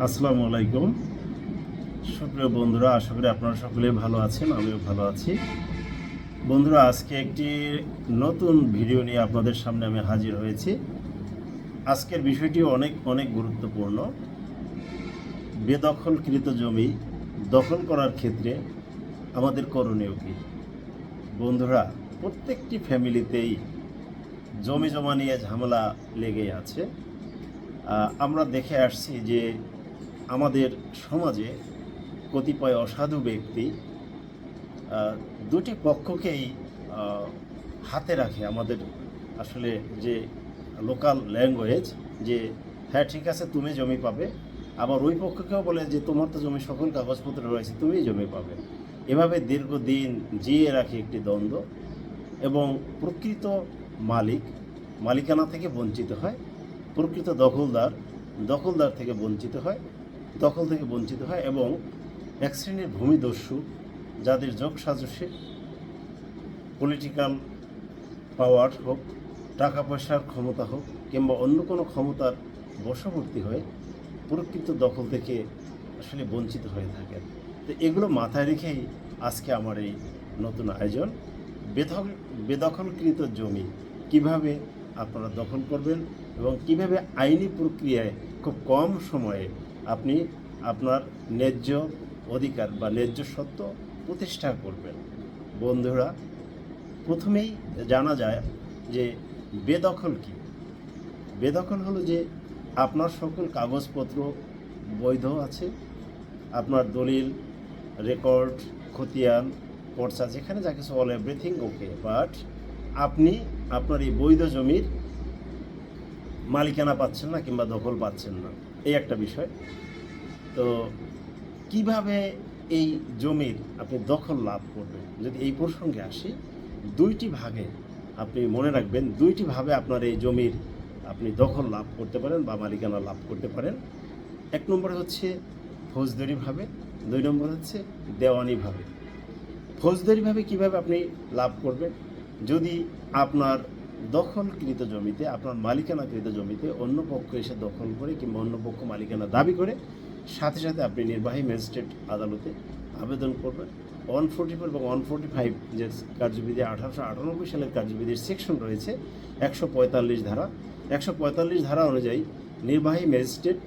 আসসালামু আলাইকুম। সুপ্রিয় বন্ধুরা, আশা করি আপনারা সকলে ভালো আছেন, আমিও ভালো আছি। বন্ধুরা, আজকে একটি নতুন ভিডিও নিয়ে আপনাদের সামনে আমি হাজির হয়েছি। আজকের বিষয়টি অনেক অনেক গুরুত্বপূর্ণ। বেদখলকৃত জমি দখল করার ক্ষেত্রে আমাদের করণীয় কী? বন্ধুরা, প্রত্যেকটি ফ্যামিলিতেই জমি জমা নিয়ে ঝামেলা লেগে আছে। আমরা দেখে আসছি যে আমাদের সমাজে কতিপয় অসাধু ব্যক্তি দুটি পক্ষকেই হাতে রাখে আমাদের আসলে যে লোকাল ল্যাঙ্গুয়েজ, যে হ্যাঁ ঠিক আছে, তুমি জমি পাবে। আবার ওই পক্ষকেও বলে যে, তোমার তো জমি সকল কাগজপত্র রয়েছে, তুমি জমি পাবে। এভাবে দীর্ঘদিন জিয়ে রাখে একটি দ্বন্দ্ব এবং প্রকৃত মালিক, মালিকানা থেকে বঞ্চিত হয়। প্রকৃত দখলদার দখলদার থেকে বঞ্চিত হয়। দখল থেকে বঞ্চিত হয় এবং এক শ্রেণির ভূমিদস্যু, যাদের যোগ সাজসে পলিটিক্যাল পাওয়ার হোক টাকা পয়সার ক্ষমতা হোক, কিংবা অন্য কোনো ক্ষমতার বশবর্তী হয়ে প্রকৃত দখল থেকে আসলে বঞ্চিত হয়ে থাকেন। তো এগুলো মাথায় রেখেই আজকে আমার এই নতুন আয়োজন। বেদখল বেদখলকৃত জমি কীভাবে আপনারা দখল করবেন এবং কীভাবে আইনি প্রক্রিয়ায় খুব কম সময়ে আপনি আপনার ন্যায্য অধিকার বা ন্যায্য সত্য প্রতিষ্ঠা করবেন। বন্ধুরা, প্রথমেই জানা যায় যে বেদখল কি? বেদখল হলো যে আপনার সকল কাগজপত্র বৈধ আছে, আপনার দলিল, রেকর্ড, খতিয়ান পর্চা যেখানে যা কিছু অল এভরিথিং ওকে, বাট আপনি আপনার এই বৈধ জমির মালিকানা পাচ্ছেন না কিংবা দখল পাচ্ছেন না। এই একটা বিষয়। তো কীভাবে এই জমির আপনি দখল লাভ করবেন? যদি এই প্রসঙ্গে আসি, দুইটি ভাগে আপনি মনে রাখবেন, দুইটি ভাবে আপনার এই জমির আপনি দখল লাভ করতে পারেন বা মালিকানা লাভ করতে পারেন। এক নম্বরে হচ্ছে ফৌজদারিভাবে দুই নম্বর হচ্ছে দেওয়ানিভাবে ফৌজদারিভাবে কীভাবে আপনি লাভ করবেন? যদি আপনার দখলকৃত জমিতে, আপনার মালিকানাকৃত জমিতে অন্য পক্ষ এসে দখল করে কিংবা অন্য পক্ষ মালিকানা দাবি করে, সাথে সাথে আপনি নির্বাহী ম্যাজিস্ট্রেট আদালতে আবেদন করবেন। ওয়ান ফোর্টি ফোর এবং ওয়ান ফোর্টি ফাইভ যে কার্যবিধি আঠারোশো আটানব্বই সালের কার্যবিধির সেকশন রয়েছে, একশো পঁয়তাল্লিশ ধারা। একশো পঁয়তাল্লিশ ধারা অনুযায়ী নির্বাহী ম্যাজিস্ট্রেট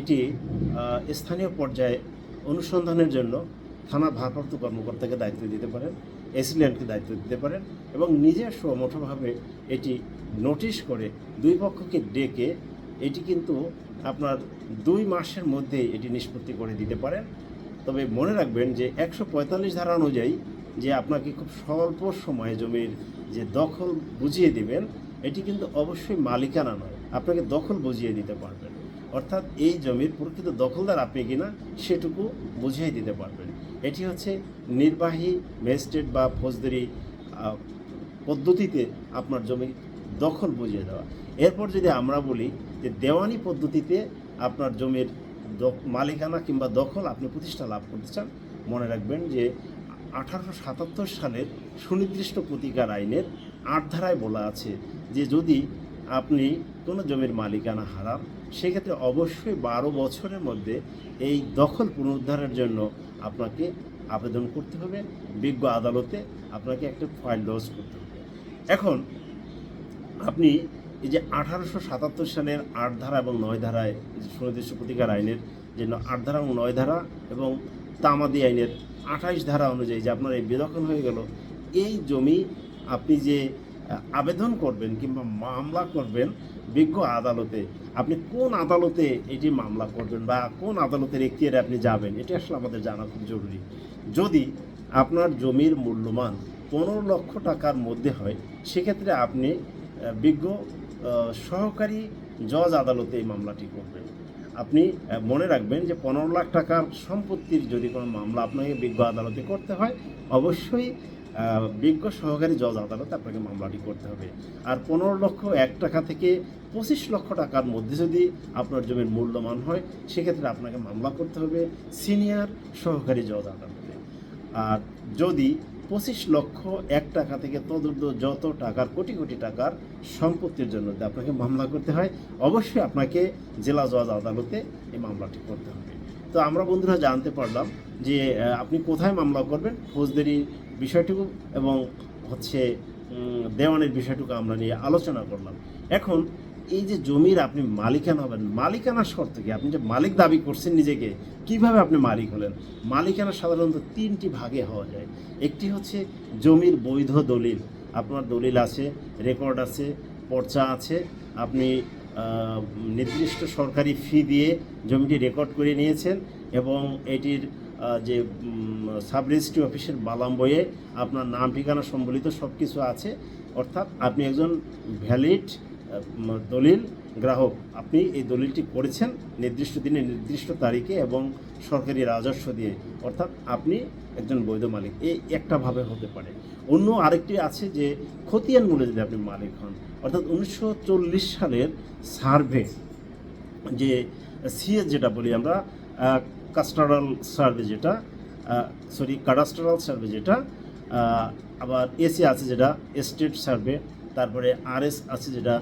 এটি স্থানীয় পর্যায়ে অনুসন্ধানের জন্য থানার ভারপ্রাপ্ত কর্মকর্তাকে দায়িত্ব দিতে পারেন। এসিল্যান্ডকে দায়িত্ব দিতে পারেন এবং নিজের সমঠভাবে এটি নোটিশ করে দুই পক্ষকে ডেকে এটি কিন্তু আপনার দুই মাসের মধ্যে এটি নিষ্পত্তি করে দিতে পারেন। তবে মনে রাখবেন যে একশো পঁয়তাল্লিশ ধারা অনুযায়ী যে আপনাকে খুব স্বল্প সময়ে জমির যে দখল বুঝিয়ে দিবেন, এটি কিন্তু অবশ্যই মালিকানা নয়। আপনাকে দখল বুঝিয়ে দিতে পারবেন। অর্থাৎ এই জমির প্রকৃত দখলদার আপনি কিনা সেটুকু বুঝিয়ে দিতে পারবেন। এটি হচ্ছে নির্বাহী ম্যাজিস্ট্রেট বা ফৌজদারি পদ্ধতিতে আপনার জমি দখল বুঝিয়ে দেওয়া। এরপর যদি আমরা বলি যে দেওয়ানি পদ্ধতিতে আপনার জমির মালিকানা কিংবা দখল আপনি প্রতিষ্ঠা লাভ করতে চান, মনে রাখবেন যে আঠারোশো সাতাত্তর সালের সুনির্দিষ্ট প্রতিকার আইনের আট ধারায় বলা আছে যে যদি আপনি কোনো জমির মালিকানা হারান, সেক্ষেত্রে অবশ্যই বারো বছরের মধ্যে এই দখল পুনরুদ্ধারের জন্য আপনাকে আবেদন করতে হবে, বিজ্ঞ আদালতে আপনাকে একটা ফাইল লজ করতে হবে। এখন আপনি এই যে আঠারোশো সাতাত্তর সালের আট ধারা এবং নয় ধারায় সুনির্দিষ্ট প্রতিকার আইনের যে আট ধারা এবং নয় ধারা এবং তামাদি আইনের আঠাইশ ধারা অনুযায়ী যে আপনার এই বেদখল হয়ে গেল, এই জমি আপনি যে আবেদন করবেন কিংবা মামলা করবেন বিজ্ঞ আদালতে আপনি কোন আদালতে এটি মামলা করবেন বা কোন আদালতের এখতিয়ারে আপনি যাবেন, এটা আসলে আমাদের জানা খুব জরুরি। যদি আপনার জমির মূল্যমান পনেরো লক্ষ টাকার মধ্যে হয়, সেক্ষেত্রে আপনি বিজ্ঞ সহকারী জজ আদালতে এই মামলাটি করবেন। আপনি মনে রাখবেন যে পনেরো লাখ টাকার সম্পত্তির যদি কোনো মামলা আপনাকে বিজ্ঞ আদালতে করতে হয়, অবশ্যই বিজ্ঞ সহকারী জজ আদালতে আপনাকে মামলাটি করতে হবে। আর পনেরো লক্ষ এক টাকা থেকে পঁচিশ লক্ষ টাকার মধ্যে যদি আপনার জমির মূল্যমান হয়, সেক্ষেত্রে আপনাকে মামলা করতে হবে সিনিয়র সহকারী জজ আদালতে। আর যদি পঁচিশ লক্ষ এক টাকা থেকে তদূর্ধ্ব যত টাকার কোটি কোটি টাকার সম্পত্তির জন্য আপনাকে মামলা করতে হয়, অবশ্যই আপনাকে জেলা জজ আদালতে এই মামলাটি করতে হবে। তো আমরা বন্ধুরা জানতে পারলাম যে আপনি কোথায় মামলা করবেন, ফৌজদারি বিষয়টুকু এবং হচ্ছে দেওয়ানের বিষয়টুকু আমরা নিয়ে আলোচনা করলাম। এখন এই যে জমির আপনি মালিকানা হবেন, মালিকানার শর্ত কি? আপনি যে মালিক দাবি করছেন নিজেকে, কীভাবে আপনি মালিক হলেন? মালিকানা সাধারণত তিনটি ভাগে হওয়া যায়। একটি হচ্ছে জমির বৈধ দলিল, আপনার দলিল আছে, রেকর্ড আছে, পর্চা আছে, আপনি নির্দিষ্ট সরকারি ফি দিয়ে জমিটি রেকর্ড করে নিয়েছেন এবং এটির যে সাব রেজিস্ট্রি অফিসের বালাম বইয়ে আপনার নাম, ঠিকানা সম্বলিত সব কিছু আছে। অর্থাৎ আপনি একজন ভ্যালিড দলিল গ্রাহক, আপনি এই দলিলটি করেছেন নির্দিষ্ট দিনে নির্দিষ্ট তারিখে এবং সরকারি রাজস্ব দিয়ে। অর্থাৎ আপনি একজন বৈধ মালিক। এই একটাভাবে হতে পারে। অন্য আরেকটি আছে যে খতিয়ান মূল্যে যদি আপনি মালিক হন, অর্থাৎ উনিশশো চল্লিশ সালের সার্ভে, যে সিএস যেটা বলি আমরা কাস্টারাল সার্ভে যেটা সরি, কাডাস্টারাল সার্ভে যেটা আবার এসি আছে যেটা, স্টেট সার্ভে, তারপরে আরএস আছে যেটা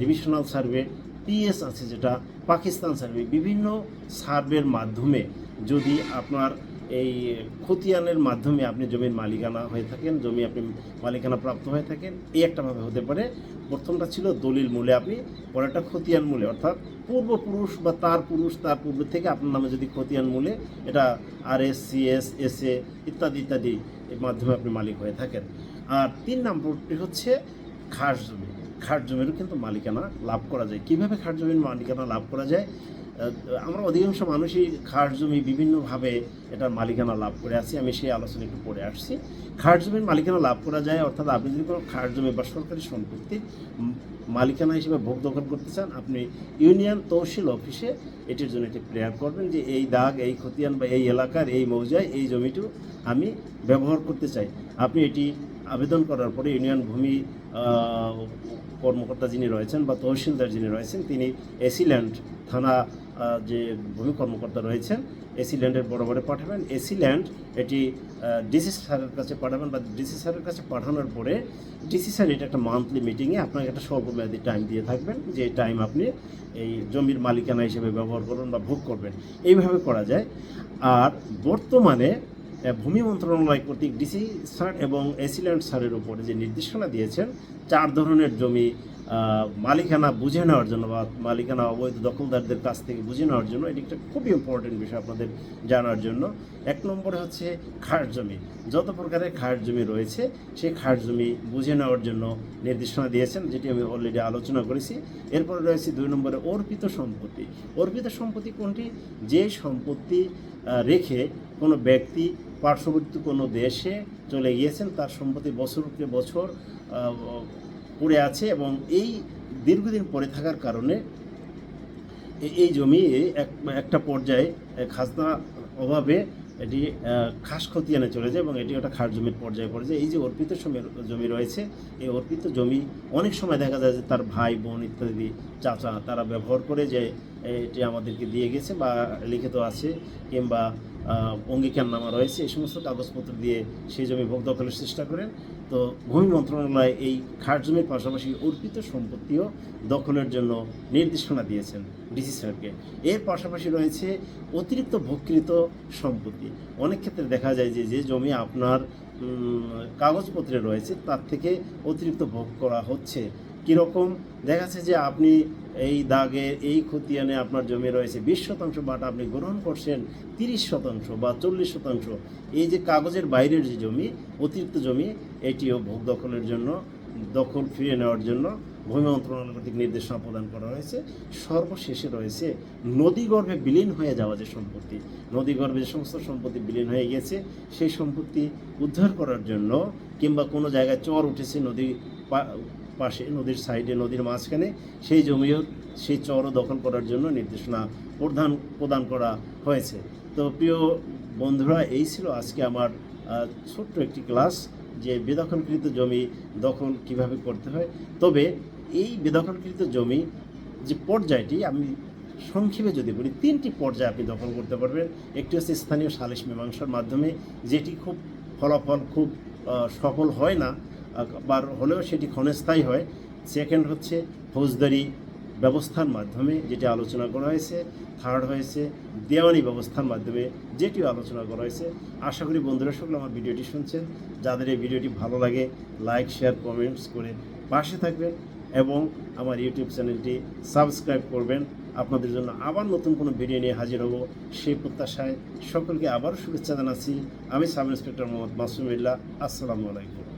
রিভিশনাল সার্ভে পিএস আছে যেটা পাকিস্তান সার্ভে বিভিন্ন সার্ভের মাধ্যমে যদি আপনার এই খতিয়ানের মাধ্যমে আপনি জমির মালিকানা হয়ে থাকেন, জমি আপনি মালিকানা প্রাপ্ত হয়ে থাকেন, এই একটাভাবে হতে পারে। প্রথমটা ছিল দলিল মূলে আপনি, পরেরটা খতিয়ান মূলে, অর্থাৎ পূর্বপুরুষ বা তার পুরুষ, তার পূর্ব থেকে আপনার নামে যদি খতিয়ান মূলে, এটা R S C S S A ইত্যাদি ইত্যাদি এর মাধ্যমে আপনি মালিক হয়ে থাকেন। আর তিন নম্বরটি হচ্ছে খাস জমি। খাস জমিরও কিন্তু মালিকানা লাভ করা যায়। কীভাবে খাস জমির মালিকানা লাভ করা যায়? আমরা অধিকাংশ মানুষই খাস জমি বিভিন্নভাবে এটার মালিকানা লাভ করে আছি আমি সেই আলোচনা একটু পড়ে আসছি। খাস জমির মালিকানা লাভ করা যায়, অর্থাৎ আপনি যদি কোনো খাস জমি বা সরকারি সম্পত্তি মালিকানা হিসেবে ভোগ দখল করতে চান, আপনি ইউনিয়ন তহসিল অফিসে এটির জন্য একটি প্রেয়ার করবেন যে এই দাগ, এই খতিয়ান বা এই এলাকার এই মৌজায় এই জমিটু আমি ব্যবহার করতে চাই। আপনি এটি আবেদন করার পরে ইউনিয়ন ভূমি কর্মকর্তা যিনি রয়েছেন বা তহসিলদার যিনি রয়েছেন, তিনি এসিল্যান্ড থানা যে ভূমি কর্মকর্তা রয়েছেন, এসি এসিল্যান্ডের বরাবরে পাঠাবেন। এসিল্যান্ড এটি ডিসি স্যারের কাছে পাঠাবেন বা ডিসি স্যারের কাছে পাঠানোর পরে ডিসি স্যার এটা একটা মান্থলি মিটিংয়ে আপনাকে একটা স্বল্পমেয়াদী টাইম দিয়ে থাকবেন, যে টাইম আপনি এই জমির মালিকানা হিসেবে ব্যবহার করুন বা ভোগ করবেন। এইভাবে করা যায়। আর বর্তমানে ভূমি মন্ত্রণালয় কর্তৃক ডিসি স্যার এবং এসিল্যান্ড স্যারের উপরে যে নির্দেশনা দিয়েছেন, চার ধরনের জমি মালিকানা বুঝে নেওয়ার জন্য বা মালিকানা অবৈধ দখলদারদের কাছ থেকে বুঝে নেওয়ার জন্য এটি একটা খুবই ইম্পর্টেন্ট বিষয় আপনাদের জানার জন্য। এক নম্বরে হচ্ছে খাস জমি। যত প্রকারের খাস জমি রয়েছে, সেই খাস জমি বুঝে নেওয়ার জন্য নির্দেশনা দিয়েছেন, যেটি আমি অলরেডি আলোচনা করেছি। এরপরে রয়েছে দুই নম্বরে অর্পিত সম্পত্তি। অর্পিত সম্পত্তি কোনটি? যে সম্পত্তি রেখে কোনো ব্যক্তি পার্শ্ববর্তী কোনো দেশে চলে গিয়েছেন, তার সম্পত্তি বছরকে বছর পড়ে আছে এবং এই দীর্ঘদিন পড়ে থাকার কারণে এই জমি এক একটা পর্যায়ে খাজনা অভাবে এটি খাস খতিয়ানে চলে যায় এবং এটি একটা খাস জমির পর্যায়ে পড়ে যায়। এই যে অর্পিত জমি রয়েছে, এই অর্পিত জমি অনেক সময় দেখা যায় যে তার ভাই, বোন ইত্যাদি, চাচা তারা ব্যবহার করে যে এটি আমাদেরকে দিয়ে গেছে বা লিখিত আছে কিংবা অঙ্গীকারনামা রয়েছে, এই সমস্ত কাগজপত্র দিয়ে সেই জমি ভোগ দখলের চেষ্টা করেন। তো ভূমি মন্ত্রণালয় এই খাস জমির পাশাপাশি অর্পিত সম্পত্তিও দখলের জন্য নির্দেশনা দিয়েছেন ডিসি স্যারকে। এর পাশাপাশি রয়েছে অতিরিক্ত ভোগকৃত সম্পত্তি। অনেক ক্ষেত্রে দেখা যায় যে যে জমি আপনার কাগজপত্রে রয়েছে, তার থেকে অতিরিক্ত ভোগ করা হচ্ছে। কীরকম? দেখা যাচ্ছে যে আপনি এই দাগে এই খতিয়ানে আপনার জমি রয়েছে, বিশ শতাংশ বাট আপনি গ্রহণ করছেন, তিরিশ শতাংশ বা চল্লিশ শতাংশ। এই যে কাগজের বাইরের যে জমি, অতিরিক্ত জমি, এটিও ভোগ দখলের জন্য, দখল ফিরিয়ে নেওয়ার জন্য ভূমি মন্ত্রণালয় কর্তৃক নির্দেশনা প্রদান করা হয়েছে। সর্বশেষে রয়েছে নদীগর্ভে বিলীন হয়ে যাওয়া যে সম্পত্তি। নদীগর্ভে যে সমস্ত সম্পত্তি বিলীন হয়ে গেছে সেই সম্পত্তি উদ্ধার করার জন্য কিংবা কোনো জায়গায় চর উঠেছে, নদী পাশে, নদীর সাইডে, নদীর মাঝখানে সেই জমিও সেই চরও দখল করার জন্য নির্দেশনা প্রদান প্রদান করা হয়েছে। তো প্রিয় বন্ধুরা, এই ছিল আজকে আমার ছোট্ট একটি ক্লাস যে বেদখলকৃত জমি দখল কীভাবে করতে হয়। তবে এই বেদখলকৃত জমি যে পর্যায়টি আমি সংক্ষেপে যদি বলি, তিনটি পর্যায়ে আপনি দখল করতে পারবেন। একটি হচ্ছে স্থানীয় সালিশ মীমাংসার মাধ্যমে, যেটি খুব ফলাফল খুব সফল হয় না। বা হলেও সেটি ক্ষণস্থায়ী হয়। সেকেন্ড হচ্ছে ফৌজদারি ব্যবস্থার মাধ্যমে যেটি আলোচনা করা হয়েছে থার্ড হয়েছে দেওয়ানি ব্যবস্থার মাধ্যমে যেটিও আলোচনা করা হয়েছে। আশা করি বন্ধুরা সকলে আমার ভিডিওটি শুনছেন। যাদের এই ভিডিওটি ভালো লাগে লাইক শেয়ার কমেন্টস করে পাশে থাকবেন এবং আমার ইউটিউব চ্যানেলটি সাবস্ক্রাইব করবেন। আপনাদের জন্য আবার নতুন কোনো ভিডিও নিয়ে হাজির হব সেই প্রত্যাশায় সকলকে আবারও শুভেচ্ছা জানাচ্ছি। আমি সাব ইন্সপেক্টর মোহাম্মদ মাসুমিল্লা আসসালামু আলাইকুম।